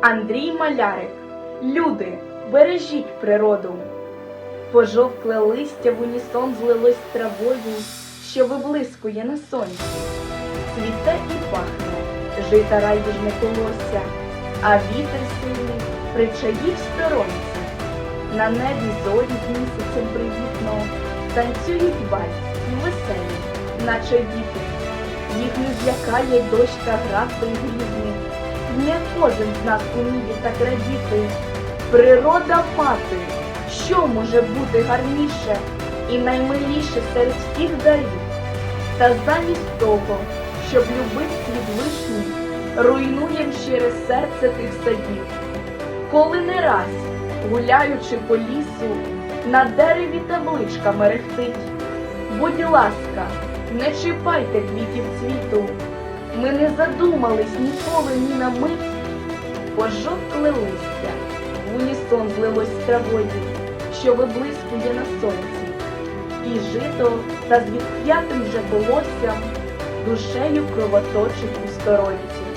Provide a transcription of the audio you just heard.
Андрій Малярик. Люди, бережіть природу. Пожовкле листя в унісон злилось травою, що виблискує на сонці. Цвіте і пахне, жита райдужне колосся, а вітер сильний причаїв сторонці. На небі зорі місяцем привітно танцюють вальс і веселі, наче діти. Їх не злякає дощ та град безгрізний. Не кожен з нас уміє так радіти. Природа мати, що може бути гарніше і наймиліше серед всіх дарів? Та замість того, щоб любити світ вишні, руйнуєм через серце тих садів. Коли не раз, гуляючи по лісу, на дереві табличка мерехтить. Будь ласка, не чіпайте квітів цвіту. Ми не задумались ніколи ні на мить. Пожовкле листя в унісон злилось з травою, що виблискує на сонці. І жито та з відп'ятим вже волоссям душею кровоточить у сторонці.